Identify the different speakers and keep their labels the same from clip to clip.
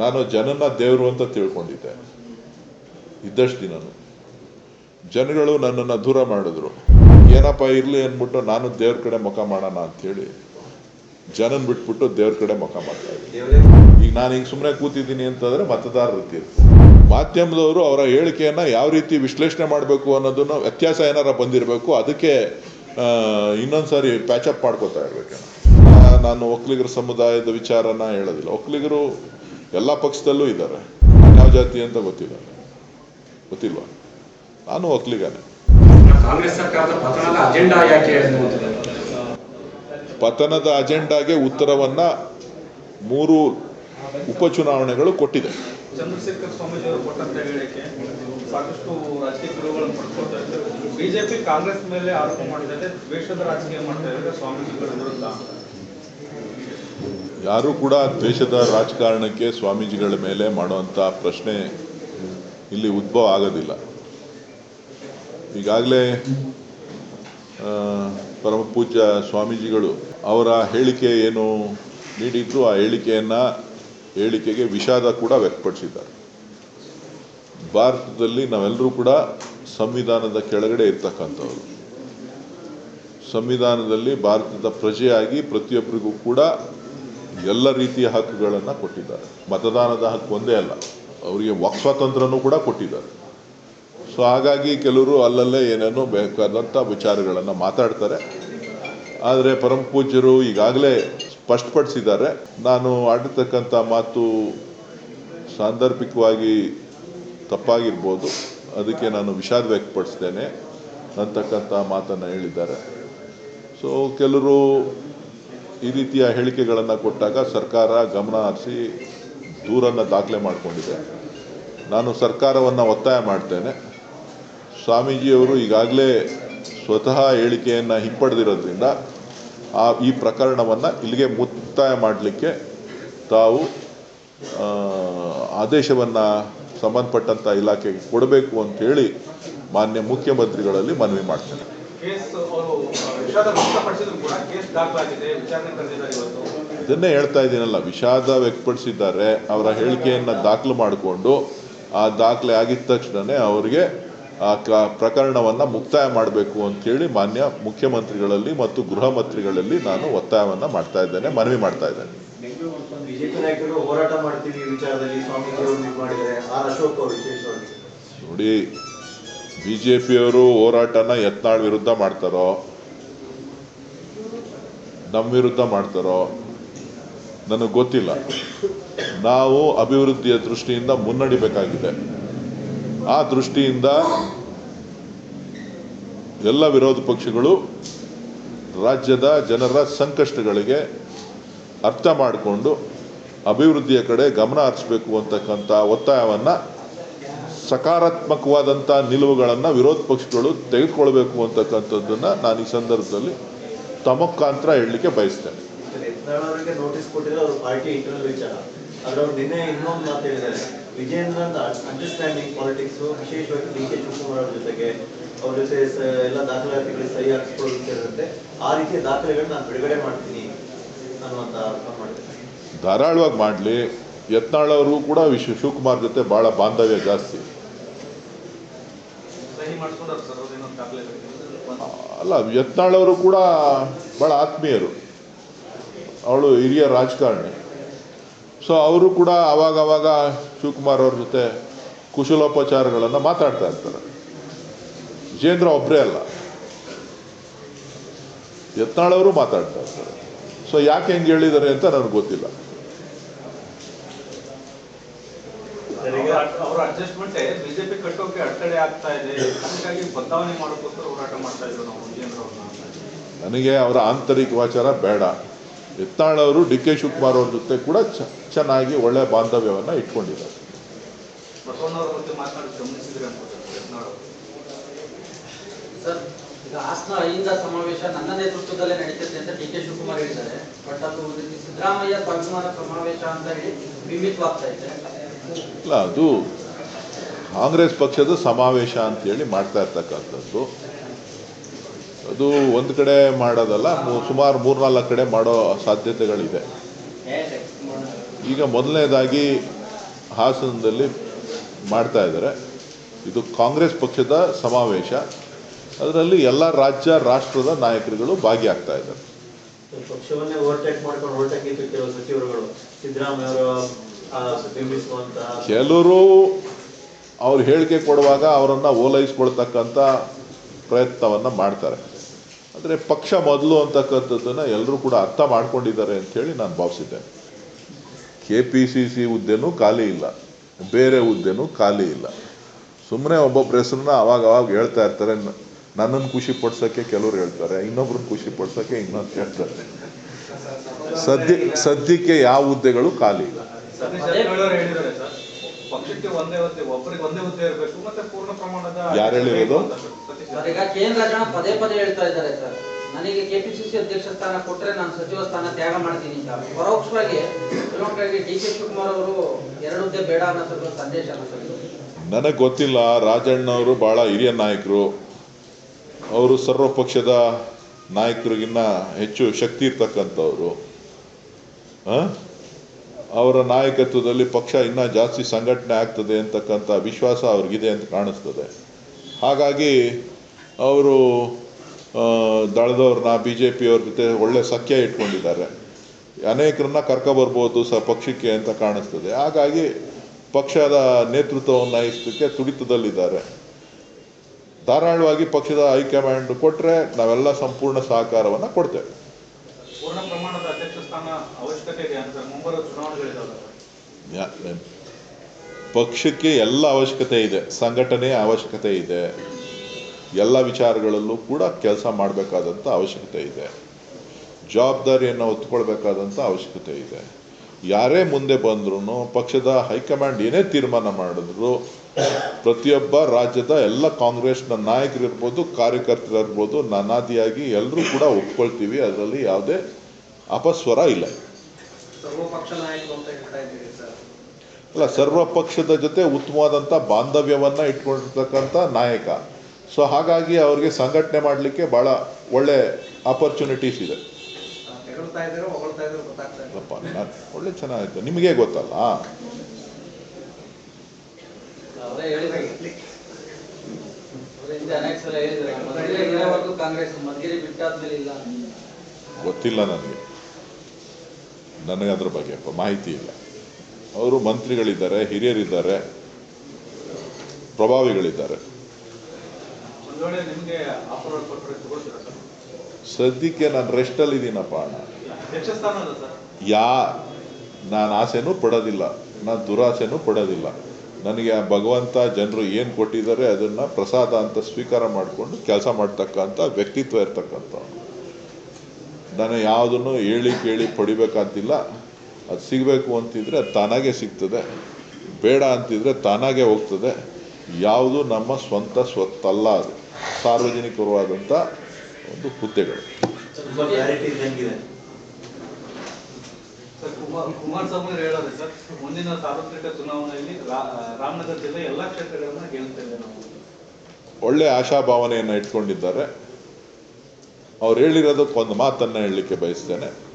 Speaker 1: ನಾನು ಜನನ ದೇವರು ಅಂತ ತಿಳ್ಕೊಂಡಿದ್ದೆ. ಇದ್ದಷ್ಟು ದಿನನು. ಜನಗಳು ನನ್ನನ್ನು ದೂರ ಮಾಡಿದ್ರು. ಏನಪ್ಪ ಇರಲಿ ಅಂದ್ಬಿಟ್ಟು ನಾನು ದೇವ್ರ ಕಡೆ ಮುಖ ಮಾಡೋಣ ಅಂಥೇಳಿ ಜನನ್ ಬಿಟ್ಬಿಟ್ಟು ದೇವ್ರ ಕಡೆ ಮುಖ ಮಾಡ್ತಾ ಇದ್ದೀನಿ ಈಗ ನಾನು ಈಗ ಸುಮ್ಮನೆ ಕೂತಿದ್ದೀನಿ ಅಂತಂದ್ರೆ ಮತದಾರರ ತೀರ್ಪು ಮಾಧ್ಯಮದವರು ಅವರ ಹೇಳಿಕೆಯನ್ನು ಯಾವ ರೀತಿ ವಿಶ್ಲೇಷಣೆ ಮಾಡಬೇಕು ಅನ್ನೋದನ್ನು ವ್ಯತ್ಯಾಸ ಏನಾರ ಬಂದಿರಬೇಕು, ಅದಕ್ಕೆ ಇನ್ನೊಂದು ಸಾರಿ ಪ್ಯಾಚಪ್ ಮಾಡ್ಕೋತಾ ಇರಬೇಕು. ನಾನು ಒಕ್ಕಲಿಗರ ಸಮುದಾಯದ ವಿಚಾರನ ಹೇಳೋದಿಲ್ಲ. ಒಕ್ಕಲಿಗರು ಎಲ್ಲ ಪಕ್ಷದಲ್ಲೂ ಇದ್ದಾರೆ. ಯಾವ ಜಾತಿ ಅಂತ ಗೊತ್ತಿಲ್ಲ. ಗೊತ್ತಿಲ್ವಾ? ನಾನು ಒಕ್ಕಲಿಗನೇ.
Speaker 2: ಕಾಂಗ್ರೆಸ್ ಸರ್ಕಾರದ ಪತನದ ಅಜೆಂಡಾ ಯಾಕೆ ಹೇಳ್ಬೋದು
Speaker 1: ಪತನದ ಅಜೆಂಡಾಗೆ ಉತ್ತರವನ್ನ ಮೂರು ಉಪಚುನಾವಣೆಗಳು ಕೊಟ್ಟಿದೆ.
Speaker 3: ಚಂದ್ರಶೇಖರ್ ಸ್ವಾಮೀಜಿ ಅವರು ಕೊಟ್ಟಂತ ಹೇಳಿಕೆ ಸಾಕಷ್ಟು ರಾಜಕೀಯ ತಿರುವುಗಳನ್ನು ಪಡ್ಕೊಳ್ತಾ ಇದ್ದಾರೆ. ಬಿಜೆಪಿ ಕಾಂಗ್ರೆಸ್ ಮೇಲೆ ಆರೋಪ ಮಾಡಿದ್ದಾರೆ ದ್ವೇಷದ ರಾಜಕೀಯ ಮಾಡ್ತಾ ಇದ್ದಾರೆ ಸ್ವಾಮೀಜಿಗಳ ವಿರುದ್ಧ.
Speaker 1: ಯಾರು ಕೂಡ ದ್ವೇಷದ ರಾಜಕಾರಣಕ್ಕೆ ಸ್ವಾಮೀಜಿಗಳ ಮೇಲೆ ಮಾಡುವಂಥ ಪ್ರಶ್ನೆ ಇಲ್ಲಿ ಉದ್ಭವ ಆಗೋದಿಲ್ಲ. ಈಗಾಗಲೇ ಪರಮ ಪೂಜ್ಯ ಸ್ವಾಮೀಜಿಗಳು ಅವರ ಹೇಳಿಕೆ ಏನು ನೀಡಿದ್ರು, ಆ ಹೇಳಿಕೆಯನ್ನು, ಹೇಳಿಕೆಗೆ ವಿಷಾದ ಕೂಡ ವ್ಯಕ್ತಪಡಿಸಿದ್ದಾರೆ. ಭಾರತದಲ್ಲಿ ನಾವೆಲ್ಲರೂ ಕೂಡ ಸಂವಿಧಾನದ ಕೆಳಗಡೆ ಇರ್ತಕ್ಕಂಥವ್ರು. ಸಂವಿಧಾನದಲ್ಲಿ ಭಾರತದ ಪ್ರಜೆಯಾಗಿ ಪ್ರತಿಯೊಬ್ಬರಿಗೂ ಕೂಡ ಎಲ್ಲ ರೀತಿಯ ಹಕ್ಕುಗಳನ್ನು ಕೊಟ್ಟಿದ್ದಾರೆ. ಮತದಾನದ ಹಕ್ಕು ಒಂದೇ ಅಲ್ಲ, ಅವರಿಗೆ ವಾಕ್ ಸ್ವಾತಂತ್ರ್ಯನೂ ಕೂಡ ಕೊಟ್ಟಿದ್ದಾರೆ. ಸೊ ಹಾಗಾಗಿ ಕೆಲವರು ಅಲ್ಲಲ್ಲೇ ಏನೇನೋ ಬೇಕಾದಂಥ ವಿಚಾರಗಳನ್ನು ಮಾತಾಡ್ತಾರೆ. ಆದರೆ ಪರಮ ಪೂಜ್ಯರು ಈಗಾಗಲೇ ಸ್ಪಷ್ಟಪಡಿಸಿದ್ದಾರೆ, ನಾನು ಆಡಿರ್ತಕ್ಕಂಥ ಮಾತು ಸಾಂದರ್ಭಿಕವಾಗಿ ತಪ್ಪಾಗಿರ್ಬೋದು, ಅದಕ್ಕೆ ನಾನು ವಿಷಾದ ವ್ಯಕ್ತಪಡಿಸ್ತೇನೆ ಅಂತಕ್ಕಂಥ ಮಾತನ್ನು ಹೇಳಿದ್ದಾರೆ. ಸೊ ಕೆಲವರು ಈ ರೀತಿಯ ಹೇಳಿಕೆಗಳನ್ನು ಕೊಟ್ಟಾಗ ಸರ್ಕಾರ ಗಮನ ಹರಿಸಿ ದೂರನ್ನು ದಾಖಲೆ ಮಾಡಿಕೊಂಡಿದೆ. ನಾನು ಸರ್ಕಾರವನ್ನು ಒತ್ತಾಯ ಮಾಡ್ತೇನೆ. ಸ್ವಾಮೀಜಿಯವರು ಈಗಾಗಲೇ ಸ್ವತಃ ಹೇಳಿಕೆಯನ್ನು ಹಿಂಪಡೆದಿರೋದ್ರಿಂದ ಆ ಈ ಪ್ರಕರಣವನ್ನು ಇಲ್ಲಿಗೆ ಮುಕ್ತಾಯ ಮಾಡಲಿಕ್ಕೆ ತಾವು ಆದೇಶವನ್ನು ಸಂಬಂಧಪಟ್ಟಂಥ ಇಲಾಖೆಗೆ ಕೊಡಬೇಕು ಅಂತೇಳಿ ಮಾನ್ಯ ಮುಖ್ಯಮಂತ್ರಿಗಳಲ್ಲಿ ಮನವಿ ಮಾಡ್ತೇನೆ. ಇದನ್ನೇ ಹೇಳ್ತಾ ಇದ್ದೀನಲ್ಲ ವಿಷಾದ ವ್ಯಕ್ತಪಡಿಸಿದ್ದಾರೆ ಅವರ ಹೇಳಿಕೆಯನ್ನು ದಾಖಲು ಮಾಡಿಕೊಂಡು ಆ ದಾಖಲೆ ಆಗಿದ ತಕ್ಷಣವೇ ಅವರಿಗೆ ಆ ಕ ಪ್ರಕರಣವನ್ನು ಮುಕ್ತಾಯ ಮಾಡಬೇಕು ಅಂತೇಳಿ ಮಾನ್ಯ ಮುಖ್ಯಮಂತ್ರಿಗಳಲ್ಲಿ ಮತ್ತು ಗೃಹ ಮಂತ್ರಿಗಳಲ್ಲಿ ನಾನು ಒತ್ತಾಯವನ್ನು ಮಾಡ್ತಾ ಇದ್ದೇನೆ ಮನವಿ ಮಾಡ್ತಾ ಇದ್ದೇನೆ.
Speaker 4: ಬಿಜೆಪಿ ನಾಯಕರು ಹೋರಾಟ ಮಾಡ್ತೀವಿ ವಿಚಾರದಲ್ಲಿ ಸ್ವಾಮೀಜಿ ಅವರು ಇದು ಮಾಡಿದ್ದಾರೆ ಅಶೋಕ್ ಅವರು ವಿಶೇಷವಾಗಿ.
Speaker 1: ನೋಡಿ ಬಿ ಜೆ ಪಿಯವರು ಹೋರಾಟನ ಯತ್ನಾಳ್ ವಿರುದ್ಧ ಮಾಡ್ತಾರೋ ನಮ್ಮ ವಿರುದ್ಧ ಮಾಡ್ತಾರೋ? ನನಗೆ ಗೊತ್ತಿಲ್ಲ. ನಾವು ಅಭಿವೃದ್ಧಿಯ ದೃಷ್ಟಿಯಿಂದ ಮುನ್ನಡಿಬೇಕಾಗಿದೆ. ಆ ದೃಷ್ಟಿಯಿಂದ ಎಲ್ಲ ವಿರೋಧ ಪಕ್ಷಗಳು ರಾಜ್ಯದ ಜನರ ಸಂಕಷ್ಟಗಳಿಗೆ ಅರ್ಥ ಮಾಡಿಕೊಂಡು ಅಭಿವೃದ್ಧಿಯ ಕಡೆ ಗಮನ ಹರಿಸಬೇಕು ಅಂತಕ್ಕಂಥ ಒತ್ತಾಯವನ್ನು ಸಕಾರಾತ್ಮಕವಾದಂಥ ನಿಲುವುಗಳನ್ನು ವಿರೋಧ ಪಕ್ಷಗಳು ತೆಗೆದುಕೊಳ್ಬೇಕು ಅಂತಕ್ಕಂಥದ್ದನ್ನು ನಾನು ಈ ಸಂದರ್ಭದಲ್ಲಿ ತಮಕ್ಕಾಂತರ ಹೇಳಲಿಕ್ಕೆ ಬಯಸ್ತೇನೆ.
Speaker 4: ಯತ್ನಾಳ್ ಅವರಿಗೆ ನೋಟಿಸ್ ಕೊಟ್ಟಿದ್ರೆ ಅವ್ರ ಪಾರ್ಟಿ ಇಂಟರ್ನಲ್ ವಿಚಾರ. ಆದ್ರೆ ಅವ್ರು ನಿನ್ನೆ ಇನ್ನೊಂದು ಮಾತು ಹೇಳಿದ್ದಾರೆ. ವಿಜೇಂದ್ರನ್ ಅಂಡರ್ಸ್ಟ್ಯಾಂಡಿಂಗ್ ಪಾಲಿಟಿಕ್ಸ್ ವಿಶೇಷವಾಗಿ ಡಿ ಕೆ ಶಿವಕುಮಾರ್ ಅವ್ರ ಜೊತೆಗೆ ಅವ್ರ ಜೊತೆ ಸ- ಎಲ್ಲ ದಾಖಲಾತಿಗಳಿಗೆ ಸಹಿ ಹಾಕಿಸ್ಕೊಳ್ಳೋದು ಸೇರಿದಂತೆ ಆ ರೀತಿಯ ದಾಖಲೆಗಳನ್ನ ನಾನು ಬಿಡುಗಡೆ ಮಾಡ್ತೀನಿ ಅನ್ನುವಂತ ಅರ್ಥ ಮಾಡಿದ್ದಾರೆ
Speaker 1: ಧಾರಾಳವಾಗಿ ಮಾಡಲಿ. ಯತ್ನಾಳ್ ಅವರು ಕೂಡ ವಿಶ್ವ ಶಿವಕುಮಾರ್ ಜೊತೆ ಭಾಳ ಬಾಂಧವ್ಯ ಜಾಸ್ತಿ.
Speaker 3: ಸಹಿ ಮಾಡಿಸ್ಕೊಂಡ್ರೆ ಸರ್ ಅವ್ರೇನೋ ದಾಖಲೆ
Speaker 1: ಅಲ್ಲ, ಯತ್ನಾಳವರು ಕೂಡ ಭಾಳ ಆತ್ಮೀಯರು. ಅವಳು ಹಿರಿಯ ರಾಜಕಾರಣಿ. ಸೊ ಅವರು ಕೂಡ ಅವಾಗ ಅವಾಗ ಶಿವಕುಮಾರ್ ಅವ್ರ ಜೊತೆ ಕುಶಲೋಪಚಾರಗಳನ್ನು ಮಾತಾಡ್ತಾ ಇರ್ತಾರೆ. ವಿಜೇಂದ್ರ ಒಬ್ಬರೇ ಅಲ್ಲ. ಯತ್ನಾಳವರು ಮಾತಾಡ್ತಾ ಇರ್ತಾರೆ. ಸೊ ಯಾಕೆ ಹೆಂಗೆ ಹೇಳಿದ್ದಾರೆ ಅಂತ ನನಗೆ ಗೊತ್ತಿಲ್ಲ
Speaker 4: ಸರಿಗ
Speaker 3: ಅವರ ಅಡ್ಜಸ್ಟ್ಮೆಂಟ್ ಬಿಜೆಪಿ ಕಟ್ಟೋಕೆ ಅಡೆತಡೆ ಆಗ್ತಾ ಇದೆ. ಅದಕ್ಕಾಗಿ ಬದಲಾವಣೆ ಮಾಡೋಕ್ಕೋಸ್ಕರ ಹೋರಾಟ ಮಾಡ್ತಾ ಇದ್ರು ನಾವು
Speaker 1: ನನಗೆ ಅವರ ಆಂತರಿಕ ವಾಚಾರ ಬೇಡ. ಎತ್ತಾಳವರು ಅವರು ಡಿ ಕೆ ಶಿವಕುಮಾರ್ ಅವ್ರ ಜೊತೆ ಕೂಡ ಚೆನ್ನಾಗಿ ಒಳ್ಳೆ ಬಾಂಧವ್ಯವನ್ನು ಇಟ್ಕೊಂಡಿದ್ದಾರೆ.
Speaker 5: ಹಾಸನ ಅಹಿಂದ ಸಮಾವೇಶ ನನ್ನ ನೇತೃತ್ವದಲ್ಲೇ ನಡೀತದೆ ಅಂತ ಡಿ ಕೆ ಶಿವಕುಮಾರ್ ಹೇಳಿದ್ದಾರೆ. ಬಟ್ ಅದು ಸಿದ್ದರಾಮಯ್ಯ ಸ್ವಾಭಿಮಾನ ಸಮಾವೇಶ ಅಂತ ಹೇಳಿ ಬಿಂಬಿತವಾಗ್ತಾ ಇದೆ.
Speaker 1: ಇಲ್ಲ ಅದು ಕಾಂಗ್ರೆಸ್ ಪಕ್ಷದ ಸಮಾವೇಶ ಅಂತೇಳಿ ಮಾಡ್ತಾ ಇರ್ತಕ್ಕಂಥದ್ದು. ಅದು ಒಂದು ಕಡೆ ಮಾಡೋದಲ್ಲ ಸುಮಾರು ಮೂರ್ನಾಲ್ಕು ಕಡೆ ಮಾಡೋ ಸಾಧ್ಯತೆಗಳಿದೆ. ಈಗ ಮೊದಲನೇದಾಗಿ ಹಾಸನದಲ್ಲಿ ಮಾಡ್ತಾ ಇದ್ದಾರೆ. ಇದು ಕಾಂಗ್ರೆಸ್ ಪಕ್ಷದ ಸಮಾವೇಶ. ಅದರಲ್ಲಿ ಎಲ್ಲ ರಾಜ್ಯ ರಾಷ್ಟ್ರದ ನಾಯಕರುಗಳು ಭಾಗಿಯಾಗ್ತಾ ಇದ್ದಾರೆ. ಕೆಲವರು ಅವ್ರು ಹೇಳಿಕೆ ಕೊಡುವಾಗ ಅವರನ್ನು ಓಲೈಸ್ಕೊಳ್ತಕ್ಕಂಥ ಪ್ರಯತ್ನವನ್ನು ಮಾಡ್ತಾರೆ. ಆದರೆ ಪಕ್ಷ ಮೊದಲು ಅಂತಕ್ಕಂಥದ್ದನ್ನು ಎಲ್ಲರೂ ಕೂಡ ಅರ್ಥ ಮಾಡ್ಕೊಂಡಿದ್ದಾರೆ ಅಂಥೇಳಿ ನಾನು ಭಾವಿಸಿದ್ದೇನೆ ಕೆ ಪಿ ಸಿ ಸಿ ಹುದ್ದೆನೂ ಖಾಲಿ ಇಲ್ಲ. ಬೇರೆ ಹುದ್ದೆನೂ ಖಾಲಿ ಇಲ್ಲ. ಸುಮ್ಮನೆ ಒಬ್ಬೊಬ್ಬರ ಹೆಸರನ್ನ ಅವಾಗ ಅವಾಗ ಹೇಳ್ತಾ ಇರ್ತಾರೆ. ನನ್ನನ್ನು ಖುಷಿ ಪಡ್ಸೋಕ್ಕೆ ಕೆಲವರು ಹೇಳ್ತಾರೆ ಇನ್ನೊಬ್ರನ್ನ ಖುಷಿ ಪಡ್ಸೋಕ್ಕೆ ಇನ್ನೊಂದು ಹೇಳ್ತಾರೆ. ಸದ್ಯ, ಸದ್ಯಕ್ಕೆ ಯಾವ ಹುದ್ದೆಗಳು ಖಾಲಿ ಇಲ್ಲ.
Speaker 3: ಒಂದೇ ಹುದ್ದೆ ಒಬ್ಬರಿಗೆ ಒಂದೇ ಹುದ್ದೆ ಇರಬೇಕು ಮತ್ತೆ ಪೂರ್ಣ ಪ್ರಮಾಣದ
Speaker 1: ಯಾರು ಹೇಳಿರೋದು?
Speaker 3: ಕೇಂದ್ರ
Speaker 5: ಸರ್ ಈಗ ಕೆ ಎನ್ ರಾಜಣ್ಣ ಪದೇ ಪದೇ ಹೇಳ್ತಾ ಇದ್ದಾರೆ ಸರ್ ನನಗೆ ಕೆಪಿಸಿಸಿ ಅಧ್ಯಕ್ಷ ಸ್ಥಾನ ಕೊಟ್ಟರೆ ನಾನು ಸಚಿವ ಸ್ಥಾನ ತ್ಯಾಗ ಮಾಡ್ತೀನಿ ಅಂತ ಪರೋಕ್ಷವಾಗಿ ಕೆಲವೊಂದು ಡಿ ಕೆ ಶಿವಕುಮಾರ್ ಅವರು ಎರಡು ಹುದ್ದೆ ಬೇಡ ಅನ್ನೋ ಸಂದೇಶ.
Speaker 1: ನನಗೆ ಗೊತ್ತಿಲ್ಲ ರಾಜಣ್ಣವರು ಭಾಳ ಹಿರಿಯ ನಾಯಕರು ಅವರು ಸರ್ವಪಕ್ಷದ ನಾಯಕರಿಗಿನ್ನ ಹೆಚ್ಚು ಶಕ್ತಿ ಇರ್ತಕ್ಕಂಥವ್ರು ಆ? ಅವರ ನಾಯಕತ್ವದಲ್ಲಿ ಪಕ್ಷ ಇನ್ನೂ ಜಾಸ್ತಿ ಸಂಘಟನೆ ಆಗ್ತದೆ ಅಂತಕ್ಕಂಥ ವಿಶ್ವಾಸ ಅವ್ರಿಗಿದೆ ಅಂತ ಕಾಣಿಸ್ತದೆ. ಹಾಗಾಗಿ ಅವರು ದಳದವ್ರನ್ನ ಬಿ ಜೆ ಪಿಯವ್ರ ಜೊತೆ ಒಳ್ಳೆ ಸಖ್ಯ ಇಟ್ಕೊಂಡಿದ್ದಾರೆ. ಅನೇಕರನ್ನ ಕರ್ಕೊಬರ್ಬೋದು ಸ ಪಕ್ಷಕ್ಕೆ ಅಂತ ಕಾಣಿಸ್ತದೆ. ಹಾಗಾಗಿ ಪಕ್ಷದ ನೇತೃತ್ವವನ್ನು ವಹಿಸೋದಕ್ಕೆ ತುಡಿತದಲ್ಲಿದ್ದಾರೆ. ಧಾರಾಳವಾಗಿ ಪಕ್ಷದ ಹೈಕಮಾಂಡ್ ಕೊಟ್ಟರೆ ನಾವೆಲ್ಲ ಸಂಪೂರ್ಣ ಸಹಕಾರವನ್ನು ಕೊಡ್ತೇವೆ
Speaker 3: ಪೂರ್ಣ ಪ್ರಮಾಣದ ಅಧ್ಯಕ್ಷ ಸ್ಥಾನ ಅವಶ್ಯಕತೆ ಇದೆ ಅಂತ ಮುಂಬರುವ ಚುನಾವಣೆಗಳಿದಾವೆ
Speaker 1: ಯಾ- ಪಕ್ಷಕ್ಕೆ ಎಲ್ಲ ಅವಶ್ಯಕತೆ ಇದೆ, ಸಂಘಟನೆ ಅವಶ್ಯಕತೆ ಇದೆ, ಎಲ್ಲ ವಿಚಾರಗಳಲ್ಲೂ ಕೂಡ ಕೆಲಸ ಮಾಡಬೇಕಾದಂಥ ಅವಶ್ಯಕತೆ ಇದೆ, ಜವಾಬ್ದಾರಿಯನ್ನು ಹೊತ್ಕೊಳ್ಬೇಕಾದಂಥ ಅವಶ್ಯಕತೆ ಇದೆ. ಯಾರೇ ಮುಂದೆ ಬಂದ್ರೂ ಪಕ್ಷದ ಹೈಕಮಾಂಡ್ ಏನೇ ತೀರ್ಮಾನ ಮಾಡಿದ್ರು ಪ್ರತಿಯೊಬ್ಬ ರಾಜ್ಯದ ಎಲ್ಲ ಕಾಂಗ್ರೆಸ್ನ ನಾಯಕರಿರ್ಬೋದು ಕಾರ್ಯಕರ್ತರಿರ್ಬೋದು ನಾನಾದಿಯಾಗಿ ಎಲ್ಲರೂ ಕೂಡ ಒಪ್ಕೊಳ್ತೀವಿ. ಅದರಲ್ಲಿ ಯಾವುದೇ ಅಪಸ್ವರ ಇಲ್ಲ. ಅಲ್ಲ ಸರ್ವ ಪಕ್ಷದ ಜೊತೆ ಉತ್ತಮವಾದಂಥ ಬಾಂಧವ್ಯವನ್ನು ಇಟ್ಕೊಂಡಿರ್ತಕ್ಕಂಥ ನಾಯಕ. ಸೊ ಹಾಗಾಗಿ ಅವ್ರಿಗೆ ಸಂಘಟನೆ ಮಾಡಲಿಕ್ಕೆ ಭಾಳ ಒಳ್ಳೆ ಆಪರ್ಚುನಿಟೀಸ್ ಇದೆ. ಒಳ್ಳೆ ಚೆನ್ನಾಗಿತ್ತು ನಿಮಗೆ ಗೊತ್ತಲ್ಲ? ಗೊತ್ತಿಲ್ಲ ನನಗೆ. ನನಗೆ ಅದ್ರ ಬಗ್ಗೆ ಮಾಹಿತಿ ಇಲ್ಲ. ಅವರು ಮಂತ್ರಿಗಳಿದ್ದಾರೆ ಹಿರಿಯರಿದ್ದಾರೆ ಪ್ರಭಾವಿಗಳಿದ್ದಾರೆ. ಸದ್ಯಕ್ಕೆ ನಾನು ರೆಸ್ಟಲ್ಲಿ ಇದ್ದೀನಪ್ಪ ಅಣ್ಣ. ಯಾ ನಾನು ಆಸೆನೂ ಪಡೋದಿಲ್ಲ. ನಾನು ದುರಾಸೆನೂ ಪಡೋದಿಲ್ಲ. ನನಗೆ ಆ ಭಗವಂತ ಜನರು ಏನು ಕೊಟ್ಟಿದ್ದಾರೆ ಅದನ್ನು ಪ್ರಸಾದ ಅಂತ ಸ್ವೀಕಾರ ಮಾಡಿಕೊಂಡು ಕೆಲಸ ಮಾಡ್ತಕ್ಕಂಥ ವ್ಯಕ್ತಿತ್ವ ಇರ್ತಕ್ಕಂಥ ನಾನು ಯಾವುದನ್ನು ಹೇಳಿ ಕೇಳಿ ಪಡಿಬೇಕಂತಿಲ್ಲ. ಅದು ಸಿಗಬೇಕು ಅಂತಿದ್ರೆ ಅದು ತಾನಾಗೆ ಸಿಗ್ತದೆ. ಬೇಡ ಅಂತಿದ್ರೆ ತಾನಾಗೆ ಹೋಗ್ತದೆ. ಯಾವುದು ನಮ್ಮ ಸ್ವಂತ ಸ್ವತ್ತಲ್ಲ ಅದು. ಸಾರ್ವಜನಿಕರವಾದಂಥ ಒಂದು ಹುದ್ದೆಗಳು.
Speaker 4: ತುಂಬಾ ಕ್ಲಾರಿಟಿ ಇದ್ದಂಗಿದೆ.
Speaker 3: ಸರ್ ಕುಮಾರ್ ಕುಮಾರಸ್ವಾಮಿ ಹೇಳೋದು ಸರ್ ಮುಂದಿನ ಸಾರ್ವತ್ರಿಕ ಚುನಾವಣೆಯಲ್ಲಿ ರಾಮನಗರ ಜಿಲ್ಲೆ ಎಲ್ಲಾ ಕ್ಷೇತ್ರಗಳನ್ನ ಗೆಲ್ತೇವೆ ನಾವು.
Speaker 1: ಒಳ್ಳೆ ಆಶಾಭಾವನೆಯನ್ನು ಇಟ್ಕೊಂಡಿದ್ದಾರೆ. ಅವ್ರು ಹೇಳಿರೋದಕ್ಕೊಂದು ಮಾತನ್ನು ಹೇಳಲಿಕ್ಕೆ ಬಯಸ್ತೇನೆ.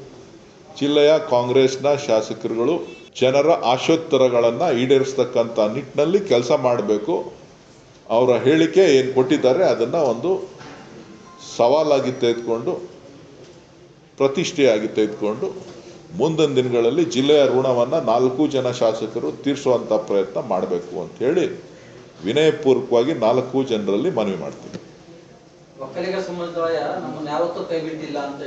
Speaker 1: ಜಿಲ್ಲೆಯ ಕಾಂಗ್ರೆಸ್ನ ಶಾಸಕರುಗಳು ಜನರ ಆಶೋತ್ತರಗಳನ್ನು ಈಡೇರಿಸ್ತಕ್ಕಂಥ ನಿಟ್ಟಿನಲ್ಲಿ ಕೆಲಸ ಮಾಡಬೇಕು. ಅವರ ಹೇಳಿಕೆ ಏನು ಕೊಟ್ಟಿದ್ದಾರೆ ಅದನ್ನು ಒಂದು ಸವಾಲಾಗಿ ತೆಗೆದುಕೊಂಡು, ಪ್ರತಿಷ್ಠೆಯಾಗಿ ತೆಗೆದುಕೊಂಡು ಮುಂದಿನ ದಿನಗಳಲ್ಲಿ ಜಿಲ್ಲೆಯ ಋಣವನ್ನು ನಾಲ್ಕು ಜನ ಶಾಸಕರು ತೀರಿಸುವಂಥ ಪ್ರಯತ್ನ ಮಾಡಬೇಕು ಅಂತ ಹೇಳಿ ವಿನಯಪೂರ್ವಕವಾಗಿ ನಾಲ್ಕು ಜನರಲ್ಲಿ ಮನವಿ ಮಾಡ್ತೀನಿ.
Speaker 5: ಒಕ್ಕಲಿಗ ಸಮುದಾಯ ನಮ್ಮನ್ನ ಯಾವತ್ತೂ ಅಂತ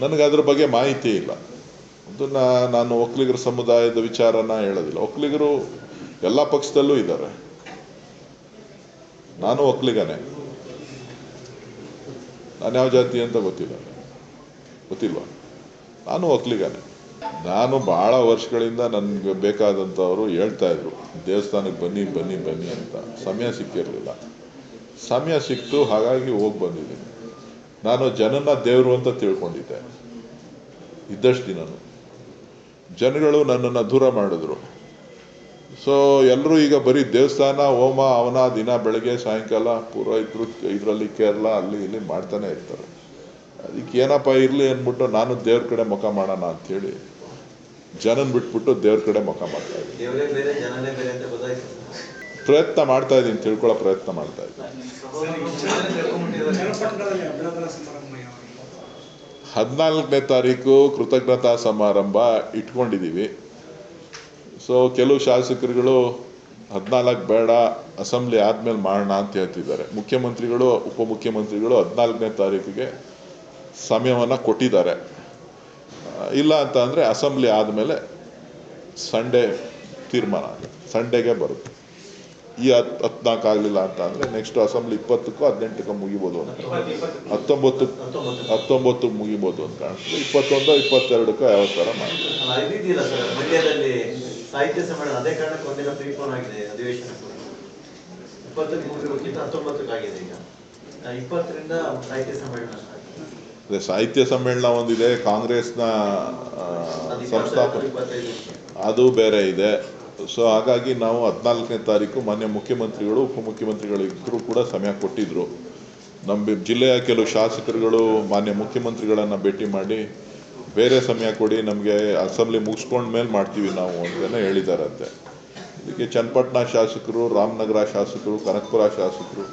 Speaker 1: ನನಗೆ ಅದ್ರ ಬಗ್ಗೆ ಮಾಹಿತಿ ಇಲ್ಲ. ಅದನ್ನ ನಾನು ಒಕ್ಕಲಿಗರ ಸಮುದಾಯದ ವಿಚಾರನ ಹೇಳೋದಿಲ್ಲ. ಒಕ್ಕಲಿಗರು ಎಲ್ಲ ಪಕ್ಷದಲ್ಲೂ ಇದ್ದಾರೆ. ನಾನು ಒಕ್ಕಲಿಗನೇ. ನಾನು ಯಾವ ಜಾತಿ ಅಂತ ಗೊತ್ತಿಲ್ಲ. ಗೊತ್ತಿಲ್ವ? ನಾನು ಒಕ್ಕಲಿಗನೇ. ನಾನು ಭಾಳ ವರ್ಷಗಳಿಂದ ನನಗೆ ಬೇಕಾದಂಥವರು ಹೇಳ್ತಾ ಇದ್ರು. ದೇವಸ್ಥಾನಕ್ಕೆ ಬನ್ನಿ ಬನ್ನಿ ಬನ್ನಿ ಅಂತ. ಸಮಯ ಸಿಕ್ಕಿರಲಿಲ್ಲ. ಸಮಯ ಸಿಕ್ತು, ಹಾಗಾಗಿ ಹೋಗಿ ಬಂದಿದ್ದೀನಿ. ನಾನು ಜನನ ದೇವರು ಅಂತ ತಿಳ್ಕೊಂಡಿದ್ದೆ. ಇದ್ದಷ್ಟು ದಿನನು. ಜನಗಳು ನನ್ನನ್ನು ದೂರ ಮಾಡಿದ್ರು. ಸೊ ಎಲ್ಲರೂ ಈಗ ಬರೀ ದೇವಸ್ಥಾನ, ಹೋಮ, ಅವನ ದಿನ, ಬೆಳಗ್ಗೆ, ಸಾಯಂಕಾಲ ಪುರೋಹಿತರು ಇದರಲ್ಲಿ ಕೇರಳ, ಅಲ್ಲಿ ಇಲ್ಲಿ ಮಾಡ್ತಾನೆ ಇರ್ತಾರೆ. ಅದಕ್ಕೆ ಏನಪ್ಪ ಇರಲಿ ಅಂದ್ಬಿಟ್ಟು ನಾನು ದೇವ್ರ ಕಡೆ ಮುಖ ಮಾಡೋಣ ಅಂಥೇಳಿ ಜನನ್ ಬಿಟ್ಬಿಟ್ಟು ದೇವ್ರ ಕಡೆ ಮುಖ ಮಾಡ್ತಾ ಇದ್ದೀನಿ ಪ್ರಯತ್ನ ಮಾಡ್ತಾ ಇದ್ದೀನಿ, ತಿಳ್ಕೊಳ್ಳೋ ಪ್ರಯತ್ನ ಮಾಡ್ತಾ ಇದ್ದೀನಿ. ಹದಿನಾಲ್ಕನೇ ತಾರೀಕು ಕೃತಜ್ಞತಾ ಸಮಾರಂಭ ಇಟ್ಕೊಂಡಿದ್ದೀವಿ. ಸೊ ಕೆಲವು ಶಾಸಕರುಗಳು, ಹದಿನಾಲ್ಕು ಬೇಡ, ಅಸೆಂಬ್ಲಿ ಆದಮೇಲೆ ಮಾಡೋಣ ಅಂತ ಹೇಳ್ತಿದ್ದಾರೆ. ಮುಖ್ಯಮಂತ್ರಿಗಳು, ಉಪಮುಖ್ಯಮಂತ್ರಿಗಳು ಹದಿನಾಲ್ಕನೇ ತಾರೀಕಿಗೆ ಸಮಯವನ್ನು ಕೊಟ್ಟಿದ್ದಾರೆ. ಇಲ್ಲ ಅಂತ ಅಂದರೆ ಅಸೆಂಬ್ಲಿ ಆದಮೇಲೆ ಸಂಡೇ ತೀರ್ಮಾನ ಸಂಡೇಗೆ ಬರುತ್ತೆ. ಈ ಹತ್ತು ಹದಿನಾಲ್ಕು ಆಗಲಿಲ್ಲ ಅಂತ ಅಂದರೆ ನೆಕ್ಸ್ಟ್ ಅಸೆಂಬ್ಲಿ ಇಪ್ಪತ್ತಕ್ಕೂ ಹದಿನೆಂಟಕ್ಕೂ ಮುಗಿಬೋದು ಅಂತ. ಹತ್ತೊಂಬತ್ತು ಹತ್ತೊಂಬತ್ತು ಮುಗಿಬೋದು ಅಂತ ಕಾಣಿಸ್ತದೆ ಇಪ್ಪತ್ತೊಂದು ಇಪ್ಪತ್ತೆರಡಕ್ಕೂ ಯಾವ ಥರ
Speaker 4: ಮಾಡಿದೆ ಸಾಹಿತ್ಯ ಸಮ್ಮೇಳನ ಅದೇ ಸಾಹಿತ್ಯ
Speaker 1: ಒಂದಿದೆ ಕಾಂಗ್ರೆಸ್ನ ಸಂಸ್ಥಾಪನೆ ಅದು ಬೇರೆ ಇದೆ. ಸೊ ಹಾಗಾಗಿ ನಾವು ಹದಿನಾಲ್ಕನೇ ತಾರೀಕು ಮಾನ್ಯ ಮುಖ್ಯಮಂತ್ರಿಗಳು ಉಪಮುಖ್ಯಮಂತ್ರಿಗಳು ಇಬ್ಬರು ಕೂಡ ಸಮಯ ಕೊಟ್ಟಿದ್ರು. ನಮ್ಮ ಜಿಲ್ಲೆಯ ಕೆಲವು ಶಾಸಕರುಗಳು ಮಾನ್ಯ ಮುಖ್ಯಮಂತ್ರಿಗಳನ್ನು ಭೇಟಿ ಮಾಡಿ ಬೇರೆ ಸಮಯ ಕೊಡಿ ನಮಗೆ ಅಸೆಂಬ್ಲಿ ಮುಗಿಸ್ಕೊಂಡ ಮೇಲೆ ಮಾಡ್ತೀವಿ ನಾವು ಅಂತಲೇ ಹೇಳಿದಾರಂತೆ. ಇದಕ್ಕೆ ಚನ್ನಪಟ್ಟಣ ಶಾಸಕರು ರಾಮನಗರ ಶಾಸಕರು ಕನಕಪುರ ಶಾಸಕರು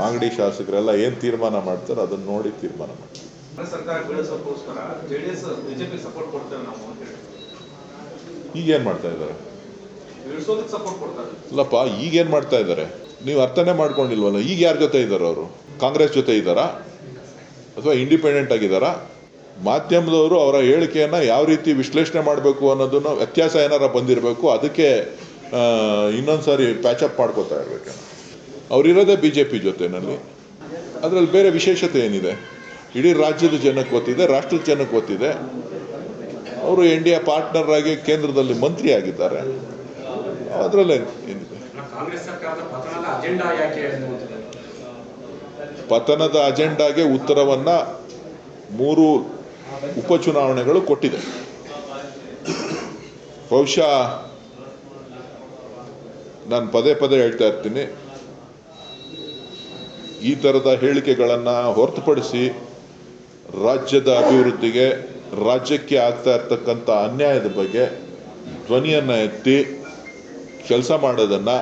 Speaker 1: ಮಾಗಡಿ ಶಾಸಕರೆಲ್ಲ ಏನು ತೀರ್ಮಾನ ಮಾಡ್ತಾರೆ ಅದನ್ನು ನೋಡಿ ತೀರ್ಮಾನ ಮಾಡ್ತೀವಿ. ಈಗೇನು ಮಾಡ್ತಾ ಇದ್ದಾರೆ? ಇಲ್ಲಪ್ಪ, ಈಗ ಏನು ಮಾಡ್ತಾ ಇದ್ದಾರೆ? ನೀವು ಅರ್ಥನೇ ಮಾಡ್ಕೊಂಡಿಲ್ವಲ್ಲ, ಈಗ ಯಾರ ಜೊತೆ ಇದ್ದಾರೆ ಅವರು? ಕಾಂಗ್ರೆಸ್ ಜೊತೆ ಇದ್ದಾರಾ? ಅಥವಾ ಇಂಡಿಪೆಂಡೆಂಟ್ ಆಗಿದ್ದಾರಾ? ಮಾಧ್ಯಮದವರು ಅವರ ಹೇಳಿಕೆಯನ್ನು ಯಾವ ರೀತಿ ವಿಶ್ಲೇಷಣೆ ಮಾಡಬೇಕು ಅನ್ನೋದನ್ನು ವ್ಯತ್ಯಾಸ ಏನಾರ ಬಂದಿರಬೇಕು, ಅದಕ್ಕೆ ಇನ್ನೊಂದು ಸಾರಿ ಪ್ಯಾಚಪ್ ಮಾಡ್ಕೋತಾ ಇರಬೇಕು. ಅವರಿರೋದೇ ಬಿ ಜೆ ಪಿ ಜೊತೆನಲ್ಲಿ. ಅದರಲ್ಲಿ ಬೇರೆ ವಿಶೇಷತೆ ಏನಿದೆ? ಇಡೀ ರಾಜ್ಯದ ಜನಕ್ಕೆ ಗೊತ್ತಿದೆ, ರಾಷ್ಟ್ರದ ಜನಕ್ಕೆ ಗೊತ್ತಿದೆ. ಅವರು ಎನ್ ಡಿ ಪಾರ್ಟ್ನರ್ ಆಗಿ ಕೇಂದ್ರದಲ್ಲಿ ಮಂತ್ರಿ ಆಗಿದ್ದಾರೆ. ಅದರಲ್ಲೇ ಏನಿದೆ?
Speaker 2: ಪತನದ
Speaker 1: ಅಜೆಂಡಾಗೆ ಉತ್ತರವನ್ನ ಮೂರು ಉಪಚುನಾವಣೆಗಳು ಕೊಟ್ಟಿದೆ. ಬಹುಶಃ ನಾನು ಪದೇ ಪದೇ ಹೇಳ್ತಾ ಇರ್ತೀನಿ. ಈ ಥರದ ಹೇಳಿಕೆಗಳನ್ನು ಹೊರತುಪಡಿಸಿ ರಾಜ್ಯದ ಅಭಿವೃದ್ಧಿಗೆ ರಾಜ್ಯಕ್ಕೆ ಆಗ್ತಾ ಇರ್ತಕ್ಕಂಥ ಅನ್ಯಾಯದ ಬಗ್ಗೆ ಧ್ವನಿಯನ್ನು ಎತ್ತಿ ಕೆಲಸ ಮಾಡೋದನ್ನು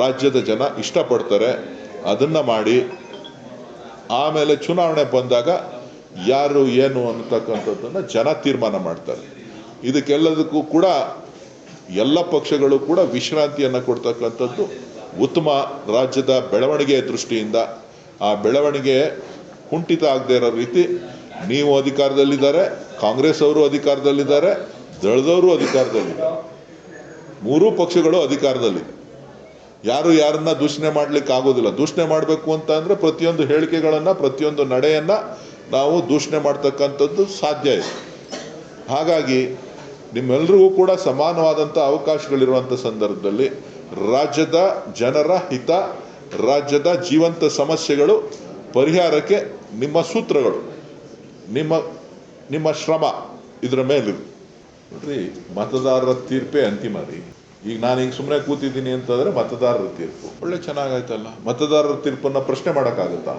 Speaker 1: ರಾಜ್ಯದ ಜನ ಇಷ್ಟಪಡ್ತಾರೆ. ಅದನ್ನು ಮಾಡಿ ಆಮೇಲೆ ಚುನಾವಣೆ ಬಂದಾಗ ಯಾರು ಏನು ಅನ್ನತಕ್ಕಂಥದ್ದನ್ನು ಜನ ತೀರ್ಮಾನ ಮಾಡ್ತಾರೆ. ಇದಕ್ಕೆಲ್ಲದಕ್ಕೂ ಕೂಡ ಎಲ್ಲ ಪಕ್ಷಗಳು ಕೂಡ ವಿಶ್ರಾಂತಿಯನ್ನು ಕೊಡ್ತಕ್ಕಂಥದ್ದು ಉತ್ತಮ ರಾಜ್ಯದ ಬೆಳವಣಿಗೆಯ ದೃಷ್ಟಿಯಿಂದ. ಆ ಬೆಳವಣಿಗೆ ಕುಂಠಿತ ಆಗದೆ ಇರೋ ರೀತಿ ನೀವು ಅಧಿಕಾರದಲ್ಲಿದ್ದಾರೆ, ಕಾಂಗ್ರೆಸ್ ಅವರು ಅಧಿಕಾರದಲ್ಲಿದ್ದಾರೆ, ದಳದವರು ಅಧಿಕಾರದಲ್ಲಿದ್ದಾರೆ. ಮೂರೂ ಪಕ್ಷಗಳು ಅಧಿಕಾರದಲ್ಲಿ. ಯಾರು ಯಾರನ್ನ ದೂಷಣೆ ಮಾಡ್ಲಿಕ್ಕೆ ಆಗೋದಿಲ್ಲ. ದೂಷಣೆ ಮಾಡಬೇಕು ಅಂತ ಅಂದ್ರೆ ಪ್ರತಿಯೊಂದು ಹೇಳಿಕೆಗಳನ್ನ, ಪ್ರತಿಯೊಂದು ನಡೆಯನ್ನ ನಾವು ದೂಷಣೆ ಮಾಡ್ತಕ್ಕಂಥದ್ದು ಸಾಧ್ಯ ಇದೆ. ಹಾಗಾಗಿ ನಿಮ್ಮೆಲ್ಲರಿಗೂ ಕೂಡ ಸಮಾನವಾದಂಥ ಅವಕಾಶಗಳಿರುವಂಥ ಸಂದರ್ಭದಲ್ಲಿ ರಾಜ್ಯದ ಜನರ ಹಿತ, ರಾಜ್ಯದ ಜೀವಂತ ಸಮಸ್ಯೆಗಳು, ಪರಿಹಾರಕ್ಕೆ ನಿಮ್ಮ ಸೂತ್ರಗಳು, ನಿಮ್ಮ ನಿಮ್ಮ ಶ್ರಮ ಇದರ ಮೇಲಿರು ನೋಡ್ರಿ ಮತದಾರರ ತೀರ್ಪೇ ಅಂತಿಮ ರೀ. ಈಗ ನಾನು ಈಗ ಸುಮ್ಮನೆ ಕೂತಿದ್ದೀನಿ ಅಂತಂದ್ರೆ ಮತದಾರರ ತೀರ್ಪು. ಒಳ್ಳೆ ಚೆನ್ನಾಗಾಯ್ತಲ್ಲ. ಮತದಾರರ ತೀರ್ಪನ್ನ ಪ್ರಶ್ನೆ ಮಾಡೋಕ್ಕಾಗುತ್ತಾ?